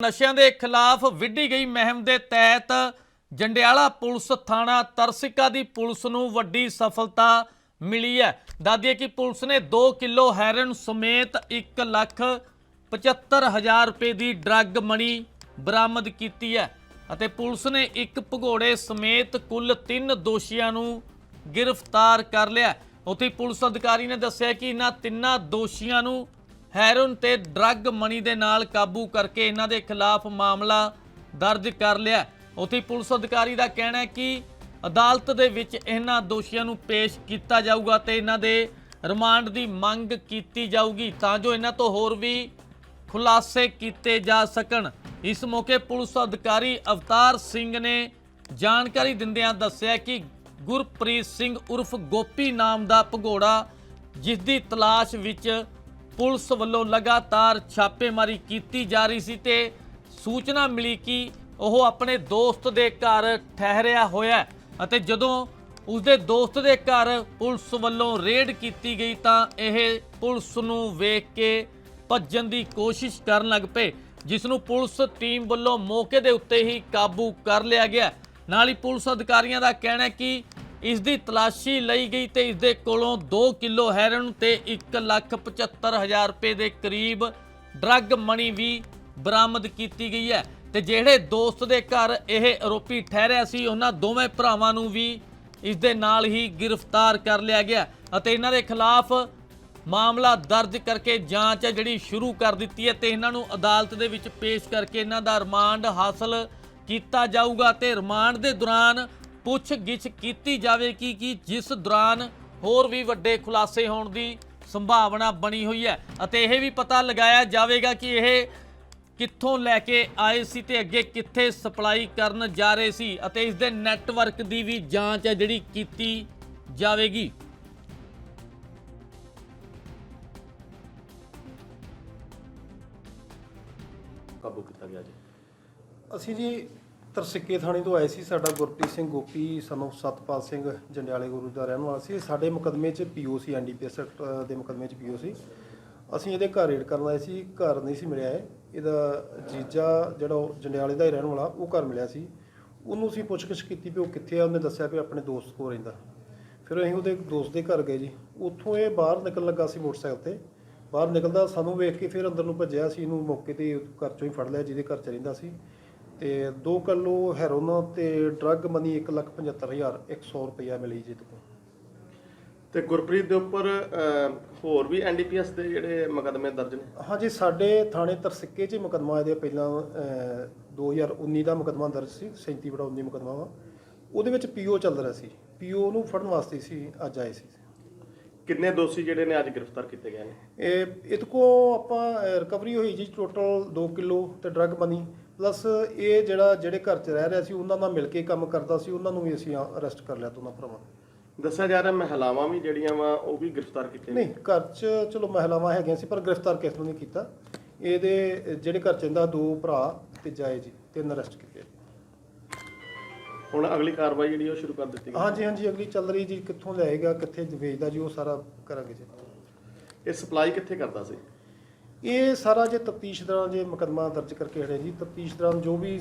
ਨਸ਼ਿਆਂ ਦੇ ਖਿਲਾਫ ਵਿੱਢੀ ਗਈ ਮੁਹਿੰਮ ਦੇ ਤਹਿਤ ਜੰਡਿਆਲਾ ਪੁਲਿਸ ਥਾਣਾ ਤਰਸਿਕਾ ਦੀ ਪੁਲਿਸ ਨੂੰ ਵੱਡੀ ਸਫਲਤਾ ਮਿਲੀ ਹੈ। ਦਾਦੀਏ ਕਿ ਪੁਲਿਸ ਨੇ 2 ਕਿਲੋ ਹੈਰਨ ਸਮੇਤ 1 ਲੱਖ 75000 ਰੁਪਏ ਦੀ ਡਰੱਗ ਮਣੀ ਬਰਾਮਦ ਕੀਤੀ ਹੈ ਅਤੇ ਪੁਲਿਸ ਨੇ ਇੱਕ ਭਗੌੜੇ ਸਮੇਤ ਕੁੱਲ 3 ਦੋਸ਼ੀਆਂ ਨੂੰ ਗ੍ਰਿਫਤਾਰ ਕਰ ਲਿਆ ਉੱਥੇ ਪੁਲਿਸ ਅਧਿਕਾਰੀ ਨੇ ਦੱਸਿਆ ਕਿ ਇਹਨਾਂ ਤਿੰਨਾਂ ਦੋਸ਼ੀਆਂ ਨੂੰ ਹੈਰੋਨ ਤੇ ਡਰੱਗ ਮਨੀ ਦੇ ਨਾਲ ਕਾਬੂ ਕਰਕੇ ਇਹਨਾਂ ਦੇ ਖਿਲਾਫ ਮਾਮਲਾ ਦਰਜ ਕਰ ਲਿਆ। ਉੱਥੇ ਪੁਲਿਸ ਅਧਿਕਾਰੀ ਦਾ ਕਹਿਣਾ ਹੈ ਕਿ ਅਦਾਲਤ ਦੇ ਵਿੱਚ ਇਹਨਾਂ ਦੋਸ਼ੀਆਂ ਨੂੰ ਪੇਸ਼ ਕੀਤਾ ਜਾਊਗਾ ਤੇ ਇਹਨਾਂ ਦੇ ਰਿਮਾਂਡ ਦੀ ਮੰਗ ਕੀਤੀ ਜਾਊਗੀ ਤਾਂ ਜੋ ਇਹਨਾਂ ਤੋਂ ਹੋਰ ਵੀ ਖੁਲਾਸੇ ਕੀਤੇ ਜਾ ਸਕਣ। ਇਸ ਮੌਕੇ ਪੁਲਿਸ ਅਧਿਕਾਰੀ ਅਵਤਾਰ ਸਿੰਘ ਨੇ ਜਾਣਕਾਰੀ ਦਿੰਦਿਆਂ ਦੱਸਿਆ ਕਿ ਗੁਰਪ੍ਰੀਤ ਸਿੰਘ ਉਰਫ ਗੋਪੀ ਨਾਮ ਦਾ ਭਗੌੜਾ, ਜਿਸ ਦੀ ਤਲਾਸ਼ ਵਿੱਚ ਪੁਲਿਸ ਵੱਲੋਂ ਲਗਾਤਾਰ ਛਾਪੇਮਾਰੀ ਕੀਤੀ ਜਾ ਰਹੀ ਸੀ ਤੇ ਸੂਚਨਾ ਮਿਲੀ ਕਿ ਉਹ ਆਪਣੇ ਦੋਸਤ ਦੇ ਘਰ ਠਹਿਰਿਆ ਹੋਇਆ ਅਤੇ ਜਦੋਂ ਉਸਦੇ ਦੋਸਤ ਦੇ ਘਰ ਪੁਲਿਸ ਵੱਲੋਂ ਰੇਡ ਕੀਤੀ ਗਈ ਤਾਂ ਇਹ ਪੁਲਿਸ ਨੂੰ ਵੇਖ ਕੇ ਭੱਜਣ ਦੀ ਕੋਸ਼ਿਸ਼ ਕਰਨ ਲੱਗ ਪਏ, ਜਿਸ ਨੂੰ ਪੁਲਿਸ ਟੀਮ ਵੱਲੋਂ ਮੌਕੇ ਦੇ ਉੱਤੇ ਹੀ ਕਾਬੂ ਕਰ ਲਿਆ ਗਿਆ ਨਾਲ ਹੀ ਪੁਲਿਸ ਅਧਿਕਾਰੀਆਂ ਦਾ ਕਹਿਣਾ ਹੈ ਕਿ ਇਸ ਦੀ ਤਲਾਸ਼ੀ ਲਈ ਗਈ ਤੇ ਇਸ ਦੇ ਕੋਲੋਂ 2 ਕਿਲੋ ਹੈਰਨ ਤੇ 175000 ਰੁਪਏ ਦੇ ਕਰੀਬ ਡਰੱਗ ਮਣੀ ਵੀ ਬਰਾਮਦ ਕੀਤੀ ਗਈ ਹੈ। ਤੇ ਜਿਹੜੇ ਦੋਸਤ ਦੇ ਘਰ ਇਹ ਆਰੋਪੀ ਠਹਿਰਿਆ ਸੀ, ਉਹਨਾਂ ਦੋਵੇਂ ਭਰਾਵਾਂ ਨੂੰ ਵੀ ਇਸ ਦੇ ਨਾਲ ਹੀ ਗ੍ਰਿਫਤਾਰ ਕਰ ਲਿਆ ਗਿਆ ਅਤੇ ਇਹਨਾਂ ਦੇ ਖਿਲਾਫ ਮਾਮਲਾ ਦਰਜ ਕਰਕੇ ਜਾਂਚ ਹੈ ਜਿਹੜੀ ਸ਼ੁਰੂ ਕਰ ਦਿੱਤੀ ਹੈ ਤੇ ਇਹਨਾਂ ਨੂੰ ਅਦਾਲਤ ਦੇ ਵਿੱਚ ਪੇਸ਼ ਕਰਕੇ ਇਹਨਾਂ ਦਾ ਰਿਮਾਂਡ ਹਾਸਲ ਕੀਤਾ ਜਾਊਗਾ ਤੇ ਰਿਮਾਂਡ ਦੇ ਦੌਰਾਨ ਪੁੱਛ ਗਿੱਛ ਕੀਤੀ ਜਾਵੇਗੀ ਕਿ ਜਿਸ ਦੌਰਾਨ ਹੋਰ ਵੀ ਵੱਡੇ ਖੁਲਾਸੇ ਹੋਣ ਦੀ ਸੰਭਾਵਨਾ ਬਣੀ ਹੋਈ ਹੈ। ਅਤੇ ਇਹ ਵੀ ਪਤਾ ਲਗਾਇਆ ਜਾਵੇਗਾ ਕਿ ਇਹ ਕਿੱਥੋਂ ਲੈ ਕੇ ਆਏ ਸੀ ਤੇ ਅੱਗੇ ਕਿੱਥੇ ਸਪਲਾਈ ਕਰਨ ਜਾ ਰਹੇ ਸੀ ਅਤੇ ਇਸ ਦੇ ਨੈਟਵਰਕ ਦੀ ਵੀ ਜਾਂਚ ਹੈ ਜਿਹੜੀ ਕੀਤੀ ਜਾਵੇਗੀ। ਕਾਬੂ ਕੀਤਾ ਗਿਆ ਜੀ। ਅਸੀਂ ਜੀ ਤਰਸਿੱਕੇ ਥਾਣੇ ਤੋਂ ਆਏ ਸੀ ਸਾਡਾ ਗੁਰਪ੍ਰੀਤ ਸਿੰਘ ਗੋਪੀ, ਸਾਨੂੰ ਸਤਪਾਲ ਸਿੰਘ ਜੰਡਿਆਲੇ ਗੁਰੂ ਦਾ ਰਹਿਣ ਵਾਲਾ ਸੀ। ਇਹ ਸਾਡੇ ਮੁਕਦਮੇ 'ਚ ਪੀਓ ਸੀ ਐਨਡੀਪੀਐਸ ਦੇ ਮੁਕਦਮੇ 'ਚ ਪੀਓ ਸੀ ਅਸੀਂ ਇਹਦੇ ਘਰ ਰੇਡ ਕਰਨ ਆਏ ਸੀ, ਘਰ ਨਹੀਂ ਸੀ ਮਿਲਿਆ ਇਹ। ਇਹਦਾ ਜੀਜਾ ਜਿਹੜਾ ਉਹ ਜੰਡਿਆਲੇ ਦਾ ਹੀ ਰਹਿਣ ਵਾਲਾ, ਉਹ ਘਰ ਮਿਲਿਆ ਸੀ। ਉਹਨੂੰ ਅਸੀਂ ਪੁੱਛਗਿੱਛ ਕੀਤੀ ਵੀ ਉਹ ਕਿੱਥੇ ਆ, ਉਹਨੇ ਦੱਸਿਆ ਵੀ ਆਪਣੇ ਦੋਸਤ ਕੋਲ ਰਹਿੰਦਾ। ਫਿਰ ਅਸੀਂ ਉਹਦੇ ਦੋਸਤ ਦੇ ਘਰ ਗਏ ਜੀ। ਉੱਥੋਂ ਇਹ ਬਾਹਰ ਨਿਕਲਣ ਲੱਗਾ ਸੀ ਮੋਟਰਸਾਈਕਲ ਤੇ। ਬਾਹਰ ਨਿਕਲਦਾ ਸਾਨੂੰ ਵੇਖ ਕੇ ਫਿਰ ਅੰਦਰ ਨੂੰ ਭੱਜਿਆ ਸੀ ਇਹਨੂੰ ਮੌਕੇ ਤੇ ਘਰ ਚੋਂ ਹੀ ਫੜ ਲਿਆ, ਜਿਹਦੇ ਘਰ ਚ ਰਹਿੰਦਾ ਸੀ। ਤੇ 2 ਕਿਲੋ ਹੈਰੋਨ ਤੇ ਡਰੱਗ ਮਨੀ 175100 ਰੁਪਇਆ ਮਿਲੀ ਜੀ ਤੋਂ ਤੇ ਗੁਰਪ੍ਰੀਤ ਦੇ ਉੱਪਰ ਅਹ, ਹੋਰ ਵੀ ਐਨਡੀਪੀਐਸ ਦੇ ਜਿਹੜੇ ਮੁਕੱਦਮੇ ਦਰਜ ਨੇ? ਹਾਂਜੀ ਸਾਡੇ ਥਾਣੇ ਤਰਸਿੱਕੇ 'ਚ ਹੀ ਮੁਕੱਦਮਾ ਇਹਦੇ ਪਹਿਲਾਂ ਅਹ, 2019 ਦਾ ਮੁਕੱਦਮਾ ਦਰਜ ਸੀ 37 ਬੜਾ 19 ਮੁਕੱਦਮਾ ਵਾ। ਉਹਦੇ ਵਿੱਚ ਪੀਓ ਚੱਲ ਰਿਹਾ ਸੀ। ਪੀਓ ਨੂੰ ਫੜਨ ਵਾਸਤੇ ਸੀ ਅੱਜ ਆਏ ਸੀ। ਕਿੰਨੇ ਦੋਸ਼ੀ ਜਿਹੜੇ ਨੇ ਅੱਜ ਗ੍ਰਿਫਤਾਰ ਕੀਤੇ ਗਏ ਨੇ? ਇਹ ਇਹਦੇ ਕੋ ਆਪਾਂ ਰਿਕਵਰੀ ਹੋਈ ਜੀ ਟੋਟਲ 2 ਕਿਲੋ ਤੇ ਡਰੱਗ ਮਨੀ। ਪਲੱਸ ਇਹ ਜਿਹੜਾ ਜਿਹੜੇ ਘਰ 'ਚ ਰਹਿ ਰਿਹਾ ਸੀ ਉਹਨਾਂ ਨਾਲ ਮਿਲ ਕੇ ਕੰਮ ਕਰਦਾ ਸੀ ਉਹਨਾਂ ਨੂੰ ਵੀ ਅਸੀਂ ਅਰੈਸਟ ਕਰ ਲਿਆ ਦੋਨਾਂ ਭਰਾਵਾਂ ਨੂੰ। ਦੱਸਿਆ ਜਾ ਰਿਹਾ ਮਹਿਲਾਵਾਂ ਵੀ ਜਿਹੜੀਆਂ ਵਾ ਉਹ ਵੀ ਗ੍ਰਿਫਤਾਰ ਕੀਤੀਆਂ ਨਹੀਂ ਘਰ 'ਚ ਚਲੋ ਮਹਿਲਾਵਾਂ ਹੈਗੀਆਂ ਸੀ ਪਰ ਗ੍ਰਿਫਤਾਰ ਕਿਸ ਨੂੰ ਨਹੀਂ ਕੀਤਾ। ਇਹਦੇ ਜਿਹੜੇ ਘਰ 'ਚ ਇਹਦਾ ਦੋ ਭਰਾ ਤੇ ਜਾਏ ਜੀ ਤਿੰਨ ਅਰੈਸਟ ਕੀਤੇ। ਹੁਣ ਅਗਲੀ ਕਾਰਵਾਈ ਜਿਹੜੀ ਉਹ ਸ਼ੁਰੂ ਕਰ ਦਿੱਤੀ ਗਈ। ਹਾਂਜੀ ਹਾਂਜੀ ਅਗਲੀ ਚੱਲ ਰਹੀ ਜੀ ਕਿੱਥੋਂ ਲਿਆਏਗਾ ਕਿੱਥੇ ਵੇਚਦਾ ਜੀ ਉਹ ਸਾਰਾ ਕਰਾਂਗੇ ਜੀ। ਇਹ ਸਪਲਾਈ ਕਿੱਥੇ ਕਰਦਾ ਸੀ? ਇਹ ਸਾਰਾ ਜੇ ਤਫਤੀਸ਼ ਦੌਰਾਨ ਜੇ ਮੁਕੱਦਮਾ ਦਰਜ ਕਰਕੇ ਹੜੇ ਜੀ, ਤਫਤੀਸ਼ ਦੌਰਾਨ ਜੋ ਵੀ